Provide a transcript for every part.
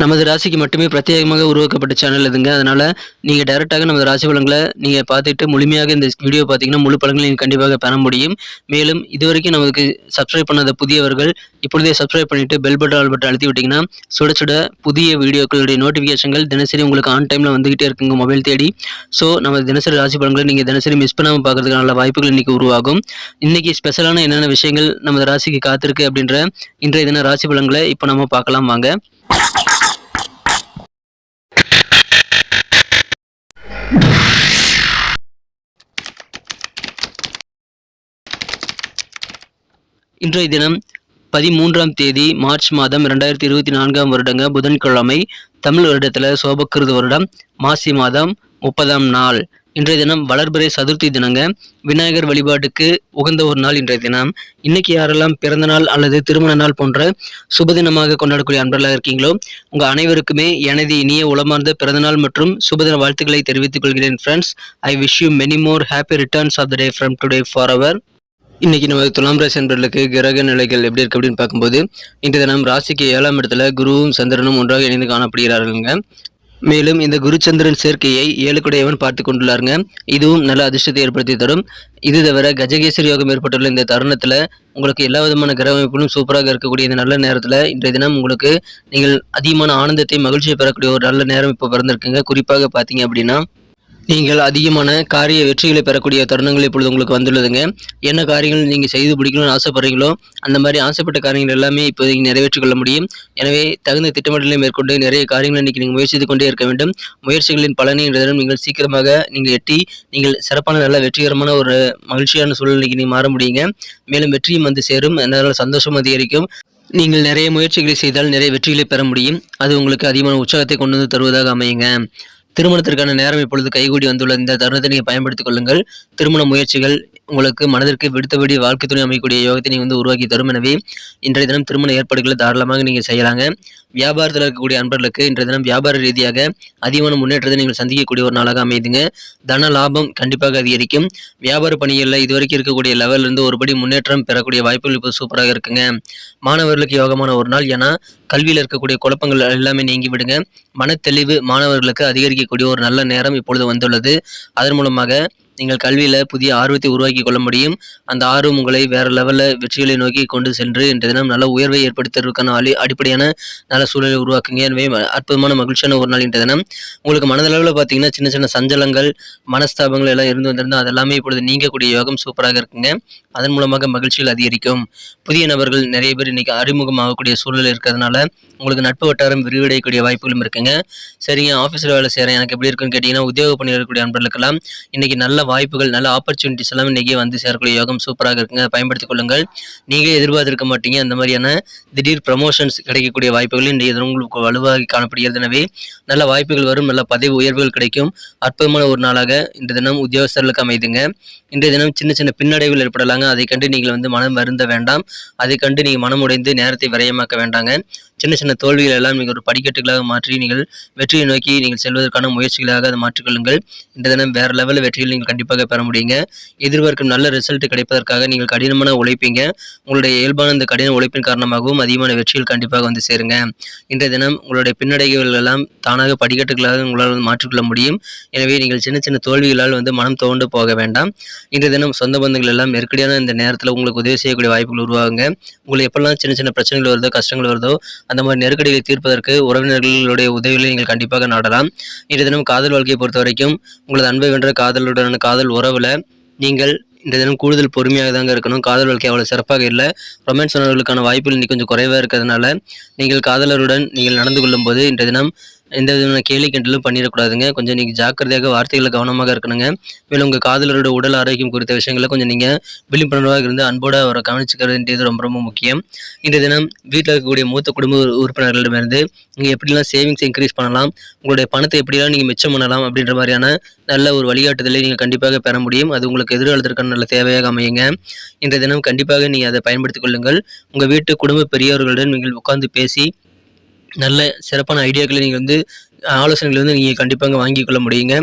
நமது ராசிக்கு மட்டுமே பிரத்யேகமாக உருவாக்கப்பட்ட சேனல் இதுங்க. அதனால் நீங்கள் டைரெக்டாக நமது ராசி பலன்களை நீங்கள் பார்த்துட்டு முழுமையாக இந்த வீடியோ பார்த்தீங்கன்னா முழு பலன்களை நீங்கள் கண்டிப்பாக பெற முடியும். மேலும் இதுவரைக்கும் நமக்கு சப்ஸ்கிரைப் பண்ணாத புதியவர்கள் இப்பொழுதே சப்ஸ்கிரைப் பண்ணிவிட்டு பெல் பட்டன் ஆல் பட்டன் அழுத்தி விட்டிங்கன்னா சுட சுட புதிய வீடியோக்களுடைய நோட்டிஃபிகேஷன்கள் தினசரி உங்களுக்கு ஆன் டைமில் வந்துகிட்டே இருக்குங்க மொபைல் தேடி. ஸோ நம்ம தினசரி ராசி பலன்களை நீங்கள் தினசரி மிஸ் பண்ணாமல் பார்க்கறதுக்கு நல்ல வாய்ப்புகள் இன்றைக்கி உருவாகும். இன்றைக்கி ஸ்பெஷலான என்னென்ன விஷயங்கள் நமது ராசிக்கு காத்திருக்கு அப்படின்ற இன்றைய தின ராசி பலன்களை இப்போ நம்ம பார்க்கலாம் வாங்க. இன்றைய தினம் பதிமூன்றாம் தேதி மார்ச் மாதம் ரெண்டாயிரத்தி இருபத்தி நான்காம் வருடங்க புதன்கிழமை தமிழ் வருடத்தில் சோபக்கிருது வருடம் மாசி மாதம் முப்பதாம் நாள். இன்றைய தினம் வளர்பிறை சதுர்த்தி தினங்க. விநாயகர் வழிபாட்டுக்கு உகந்த ஒரு நாள் இன்றைய தினம். இன்னைக்கு யாரெல்லாம் பிறந்த நாள் அல்லது திருமண நாள் போன்ற சுபதினமாக கொண்டாடக்கூடிய அன்பர்களாக இருக்கீங்களோ உங்கள் அனைவருக்குமே எனது இனிய உளமார்ந்த பிறந்தநாள் மற்றும் சுபதின வாழ்த்துக்களை தெரிவித்துக் கொள்கிறேன் friends I wish you many more happy returns of the day from today for our இன்னைக்கு நம்ம துலாம் ராசி அன்பர்களுக்கு கிரக நிலைகள் எப்படி இருக்கு அப்படின்னு பார்க்கும்போது இன்றைய தினம் ராசிக்கு ஏழாம் இடத்துல குருவும் சந்திரனும் ஒன்றாக இணைந்து காணப்படுகிறார்கள்ங்க. மேலும் இந்த குருச்சந்திரன் சேர்க்கையை ஏழுக்குடையவன் பார்த்து கொண்டுள்ளாருங்க. இதுவும் நல்ல அதிர்ஷ்டத்தை ஏற்படுத்தி தரும். இது தவிர கஜகேசரி யோகம் ஏற்பட்டுள்ள இந்த தருணத்தில் உங்களுக்கு எல்லா விதமான கிரக அமைப்புகளும் சூப்பராக இருக்கக்கூடிய இந்த நல்ல நேரத்தில் இன்றைய தினம் உங்களுக்கு நீங்கள் அதிகமான ஆனந்தத்தை மகிழ்ச்சியை பெறக்கூடிய ஒரு நல்ல நேரம் இப்போ பிறந்திருக்குங்க. குறிப்பாக பார்த்தீங்க அப்படின்னா நீங்கள் அதிகமான காரிய வெற்றிகளை பெறக்கூடிய தருணங்கள் இப்பொழுது உங்களுக்கு வந்துள்ளதுங்க. என்ன காரியங்கள் நீங்கள் செய்து பிடிக்கணும்னு ஆசைப்படுறீங்களோ அந்த மாதிரி ஆசைப்பட்ட காரியங்கள் எல்லாமே இப்போதைக்கு நிறைவேற்றிக் கொள்ள முடியும். எனவே தகுந்த திட்டமிடலை மேற்கொண்டு நிறைய காரியங்களை இன்றைக்கி நீங்கள் முயற்சி செய்து கொண்டே இருக்க வேண்டும். முயற்சிகளின் பலனை இன்றைய நீங்கள் சீக்கிரமாக நீங்கள் எட்டி நீங்கள் சிறப்பான நல்ல வெற்றிகரமான ஒரு மகிழ்ச்சியான சூழ்நிலைக்கு நீங்கள் மாற முடியுங்க. மேலும் வெற்றியும் வந்து சேரும். அதனால் சந்தோஷம் அதிகரிக்கும். நீங்கள் நிறைய முயற்சிகளை செய்தால் நிறைய வெற்றிகளை பெற முடியும். அது உங்களுக்கு அதிகமான உற்சாகத்தை கொண்டு வந்து தருவதாக அமையுங்க. திருமணத்திற்கான நேரம் இப்பொழுது கைகூடி வந்துள்ள இந்த தருணத்தை நீங்கள் பயன்படுத்திக் கொள்ளுங்கள். திருமண முயற்சிகள் உங்களுக்கு மனதிற்கு விடுத்தபடி வாழ்க்கை துணை அமைக்கக்கூடிய யோகத்தை நீங்கள் வந்து உருவாக்கி தரும். எனவே இன்றைய தினம் திருமண ஏற்பாடுகளை தாராளமாக நீங்கள் செய்யலாங்க. வியாபாரத்தில் இருக்கக்கூடிய அன்பர்களுக்கு இன்றைய தினம் வியாபார ரீதியாக அதிகமான முன்னேற்றத்தை நீங்கள் சந்திக்கக்கூடிய ஒரு நாளாக அமையுதுங்க. தன லாபம் கண்டிப்பாக அதிகரிக்கும். வியாபார பணிகளில் இதுவரைக்கும் இருக்கக்கூடிய லெவல்ல இருந்து ஒருபடி முன்னேற்றம் பெறக்கூடிய வாய்ப்புகள் இப்போ சூப்பராக இருக்குங்க. மாணவர்களுக்கு யோகமான ஒரு நாள். ஏன்னா கல்வியில் இருக்கக்கூடிய குழப்பங்கள் எல்லாமே நீங்கி விடுங்க. மனத்தெளிவு மாணவர்களுக்கு அதிகரிக்கக்கூடிய ஒரு நல்ல நேரம் இப்பொழுது வந்துள்ளது. அதன் மூலமாக நீங்கள் கல்வியில் புதிய ஆர்வத்தை உருவாக்கி கொள்ள முடியும். அந்த ஆர்வம் உங்களை வேறு லெவலில் வெற்றிகளை நோக்கி கொண்டு சென்று இன்றைய தினம் நல்ல உயர்வை ஏற்படுத்துவதற்கான அடி அடிப்படையான நல்ல சூழலை உருவாக்குங்க. எனவே அற்புதமான மகிழ்ச்சியான ஒரு நாள் இன்றைய தினம். உங்களுக்கு மனதளவில் பார்த்தீங்கன்னா சின்ன சின்ன சஞ்சலங்கள் மனஸ்தாபங்கள் எல்லாம் இருந்து வந்திருந்தால் அதெல்லாமே இப்பொழுது நீங்கக்கூடிய யோகம் சூப்பராக இருக்குங்க. அதன் மூலமாக மகிழ்ச்சிகள் அதிகரிக்கும். புதிய நபர்கள் நிறைய பேர் இன்றைக்கி அறிமுகமாகக்கூடிய சூழல் இருக்கிறதுனால உங்களுக்கு நட்பு வட்டாரம் விரிவடையக்கூடிய வாய்ப்புகளும் இருக்குங்க. சரிங்க ஆஃபீஸில் வேலை செய்கிறேன் எனக்கு எப்படி இருக்குன்னு கேட்டிங்கன்னா உத்தியோக பணியில் இருக்கக்கூடிய நண்பர்களுக்கெல்லாம் இன்றைக்கி நல்ல வாய்ப்புகள் நல்ல ஆப்பர்ச்சுனிட்டிஸ் எல்லாம் இன்னைக்கு வந்து சேரக்கூடிய யோகம் சூப்பராக இருக்குங்க. பயன்படுத்திக் கொள்ளுங்கள். நீங்களே எதிர்பார்த்திருக்க மாட்டீங்க. அந்த மாதிரியான திடீர் ப்ரமோஷன்ஸ் கிடைக்கக்கூடிய வாய்ப்புகள் இன்றைய தினம் உங்களுக்கு வலுவாகி காணப்படுகிறது. எனவே நல்ல வாய்ப்புகள் வரும். நல்ல பதவி உயர்வுகள் கிடைக்கும். அற்புதமான ஒரு நாளாக இந்த தினம் உத்தியோகஸ்தர்களுக்கு அமைதுங்க. இன்றைய தினம் சின்ன சின்ன பின்னடைவுகள் ஏற்படலாங்க. அதை கண்டு நீங்கள் வந்து மனம் வருந்த வேண்டாம். அதை கண்டு நீங்கள் மனம் உடைந்து நேரத்தை விரயமாக்க வேண்டாங்க. சின்ன சின்ன தோல்விகள் எல்லாம் நீங்கள் ஒரு படிக்கட்டுகளாக மாற்றி நீங்கள் வெற்றியை நோக்கி நீங்கள் செல்வதற்கான முயற்சிகளாக அதை மாற்றிக்கொள்ளுங்கள். இந்த தினம் வேறு லெவலில் வெற்றியில் நீங்கள் கண்டிப்பாக பெற முடியுங்க. எதிர்பார்க்கும் நல்ல ரிசல்ட் கிடைப்பதற்காக நீங்கள் கடினமான உழைப்பீங்க. உங்களுடைய இயல்பான இந்த கடின உழைப்பின் காரணமாகவும் அதிகமான வெற்றிகள் கண்டிப்பாக வந்து சேருங்க. இன்றைய தினம் உங்களுடைய பின்னடைவுகள் எல்லாம் தானாக படிக்கட்டுகளாக உங்களால் மாற்றிக்கொள்ள முடியும். எனவே நீங்கள் சின்ன சின்ன தோல்விகளால் வந்து மனம் துவண்டு போக வேண்டாம். இன்றைய தினம் சொந்த பந்தங்கள் எல்லாம் நெருக்கடியான இந்த நேரத்தில் உங்களுக்கு உதவி செய்யக்கூடிய வாய்ப்புகள் உருவாகுங்க. உங்களுக்கு எப்பெல்லாம் சின்ன சின்ன பிரச்சனைகள் வருதோ கஷ்டங்கள் வருதோ அந்த மாதிரி நெருக்கடிகளை தீர்ப்பதற்கு உறவினர்களுடைய உதவிகளை நீங்கள் கண்டிப்பாக நாடலாம். இன்றைய தினம் காதல் வாழ்க்கையை பொறுத்த வரைக்கும் உங்களது அன்பை வென்ற காதலுடனான காதல் உறவில் நீங்கள் இந்த தினம் கூடுதல் பொறுமையாக தாங்க இருக்கணும். காதல் வாழ்க்கை அவ்வளோ சிறப்பாக இல்லை. ரொமான்ஸ் உணர்வுகளுக்கான வாய்ப்புகள் இன்னைக்கு கொஞ்சம் குறைவாக இருக்கிறதுனால நீங்கள் காதலருடன் நீங்கள் நடந்து கொள்ளும்போது இன்றைய தினம் எந்த விதமான கேலி கிண்டலும் பண்ணிடக்கூடாதுங்க. கொஞ்சம் நீங்கள் ஜாக்கிரதையாக வார்த்தைகளை கவனமாக இருக்கணுங்க. மேலும் உங்கள் காதலரோட உடல் ஆரோக்கியம் குறித்த விஷயங்களை கொஞ்சம் நீங்கள் விழிப்புணர்வாக இருந்து அன்போடு அவரை கவனிச்சுக்கிறது வேண்டியது ரொம்ப ரொம்ப முக்கியம். இந்த தினம் வீட்டில் இருக்கக்கூடிய மூத்த குடும்ப உறுப்பினர்களிடமிருந்து நீங்கள் எப்படிலாம் சேவிங்ஸ் இன்க்ரீஸ் பண்ணலாம் உங்களுடைய பணத்தை எப்படிலாம் நீங்கள் மிச்சம் பண்ணலாம் அப்படின்ற மாதிரியான நல்ல ஒரு வழிகாட்டுதலை நீங்கள் கண்டிப்பாக பெற முடியும். அது உங்களுக்கு எதிர்காலத்திற்கான நல்ல தேவையாக அமையுங்க. இந்த தினம் கண்டிப்பாக நீங்கள் அதை பயன்படுத்திக் கொள்ளுங்கள். உங்கள் வீட்டு குடும்ப பெரியவர்களுடன் நீங்கள் உட்கார்ந்து பேசி நல்ல சிறப்பான ஐடியாக்களை நீங்கள் வந்து ஆலோசனைகளை வந்து நீங்கள் கண்டிப்பாக வாங்கிக் கொள்ள முடியுங்க.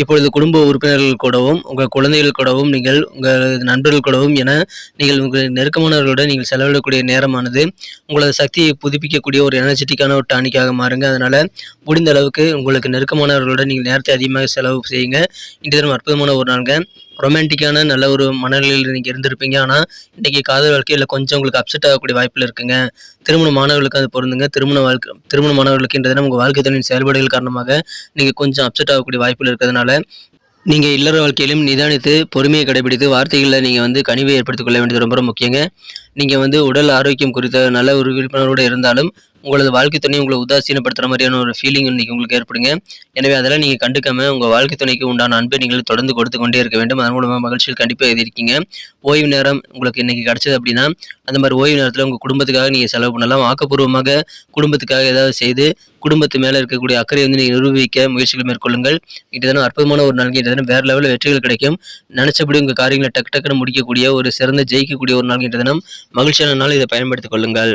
இப்பொழுது குடும்ப உறுப்பினர்கள் கூடவும் உங்கள் குழந்தைகள் கூடவும் நீங்கள் உங்கள் நண்பர்கள் கூடவும் என நீங்கள் உங்கள் நெருக்கமானவர்களோட நீங்கள் செலவிடக்கூடிய நேரமானது உங்களது சக்தியை புதுப்பிக்கக்கூடிய ஒரு எனர்ஜெட்டிக்கான ஒரு டானிக்காக மாறுங்க. அதனால் முடிந்த அளவுக்கு உங்களுக்கு நெருக்கமானவர்களோட நீங்கள் நேரத்தை அதிகமாக செலவு செய்யுங்க. இன்றைய தினம் அற்புதமான ஒரு நாளுங்க. ரொமான்டிக்கான நல்ல ஒரு மனநிலையில் நீங்கள் இருந்திருப்பீங்க. ஆனால் இன்றைக்கி காதல் வாழ்க்கையில் கொஞ்சம் உங்களுக்கு அப்செட் ஆகக்கூடிய வாய்ப்பில் இருக்குங்க. திருமணமானவர்களுக்கு அது பொருந்துங்க. திருமண வாழ்க்கை திருமணமானவர்களுக்கு மாணவர்களுக்குன்றதுனா உங்கள் வாழ்க்கை தனியின் செயல்பாடுகள் காரணமாக நீங்கள் கொஞ்சம் அப்செட் ஆகக்கூடிய வாய்ப்பில் இருக்கிறதுனால நீங்கள் இல்லற வாழ்க்கையிலும் நிதானித்து பொறுமையை கடைபிடித்து வார்த்தைகளில் நீங்கள் வந்து கனிவை ஏற்படுத்திக் கொள்ள வேண்டியது ரொம்ப ரொம்ப முக்கியங்க. நீங்கள் வந்து உடல் ஆரோக்கியம் குறித்த நல்ல ஒரு விழிப்புணர்வோடு இருந்தாலும் உங்களது வாழ்க்கை துணை உங்களை உதாசீனப்படுத்துகிற மாதிரியான ஒரு ஃபீலிங் இன்றைக்கி உங்களுக்கு ஏற்படுங்க. எனவே அதெல்லாம் நீங்கள் கண்டுக்காமல் உங்கள் வாழ்க்கை துணைக்கு உண்டான அன்பை நீங்கள் தொடர்ந்து கொடுத்து கொண்டே இருக்க வேண்டும். அதன் மூலமாக மகிழ்ச்சியில் கண்டிப்பாக எழுதியிருக்கீங்க ஓய்வு நேரம் உங்களுக்கு இன்னைக்கு கிடைச்சது அப்படின்னா அந்த மாதிரி ஓய்வு நேரத்தில் உங்கள் குடும்பத்துக்காக நீங்கள் செலவு பண்ணலாம். ஆக்கப்பூர்வமாக குடும்பத்துக்காக ஏதாவது செய்து குடும்பத்து மேலே இருக்கக்கூடிய அக்கறை வந்து நீங்கள் நிரூபிக்க முயற்சிகள் மேற்கொள்ளுங்கள். இதுதான அற்புதமான ஒரு நாள். இதுதான வேறு லெவலில் வெற்றிகள் கிடைக்கும். நினச்சபடி உங்கள் காரியங்களை டக்கு டக்குன்னு முடிக்கக்கூடிய ஒரு சிறந்த ஜெயிக்கக்கூடிய ஒரு நாள். இன்றைய தினம் மகிழ்ச்சியான நாள். இதை பயன்படுத்திக் கொள்ளுங்கள்.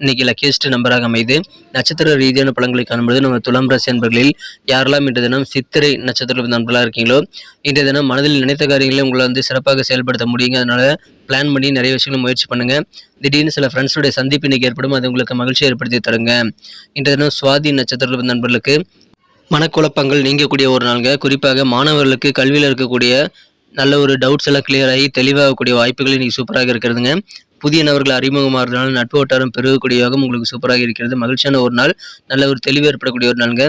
இன்னைக்கு லக்கியஸ்ட் நம்பராக அமைது நட்சத்திர ரீதியான பழங்களை காணும்போது நம்ம துலாம் ராசி அன்பர்களில் யாரெல்லாம் இன்றைய தினம் சித்திரை நட்சத்திர நண்பர்களாக இருக்கீங்களோ இன்றைய தினம் மனதில் நினைத்த காரியங்களை உங்களை வந்து சிறப்பாக செயல்படுத்த முடியுங்க. அதனால் பிளான் பண்ணி நிறைய விஷயங்களை முயற்சி பண்ணுங்க. திடீர்னு சில ஃப்ரெண்ட்ஸுடைய சந்திப்பு இன்னைக்கு ஏற்படும். அது உங்களுக்கு மகிழ்ச்சி ஏற்படுத்தி தருங்க. இன்றைய தினம் சுவாதி நட்சத்திர நண்பர்களுக்கு மனக்குழப்பங்கள் நீங்கக்கூடிய ஒரு நாளுங்க. குறிப்பாக மாணவர்களுக்கு கல்வியில் இருக்கக்கூடிய நல்ல ஒரு டவுட்ஸ் எல்லாம் கிளியர் ஆகி தெளிவாகக்கூடிய வாய்ப்புகள் இன்றைக்கி சூப்பராக இருக்கிறதுங்க. புதிய நபர்கள் அறிமுகமாகிறதுனால நட்பு வட்டாரம் பெருகக்கூடிய யோகம் உங்களுக்கு சூப்பராக இருக்கிறது. மகிழ்ச்சியான ஒரு நாள் நல்ல ஒரு தெளிவு ஏற்படக்கூடிய ஒரு நாளுங்க.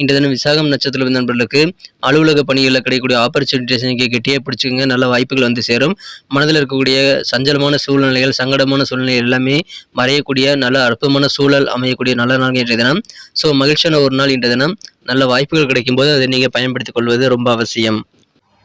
இன்றைய தினம் விசாகம் நட்சத்திர நண்பர்களுக்கு அலுவலக பணிகளில் கிடைக்கக்கூடிய ஆப்பர்ச்சுனிட்டிஸ் நீங்கள் கெட்டியாக பிடிச்சிங்க நல்ல வாய்ப்புகள் வந்து சேரும். மனதில் இருக்கக்கூடிய சஞ்சலமான சூழ்நிலைகள் சங்கடமான சூழ்நிலை எல்லாமே மறையக்கூடிய நல்ல அற்புதமான சூழல் அமையக்கூடிய நல்ல நாள் இன்றைய தினம். ஸோ மகிழ்ச்சியான ஒரு நாள் இன்றைய தினம். நல்ல வாய்ப்புகள் கிடைக்கும்போது அதை நீங்கள் பயன்படுத்திக் கொள்வது ரொம்ப அவசியம்.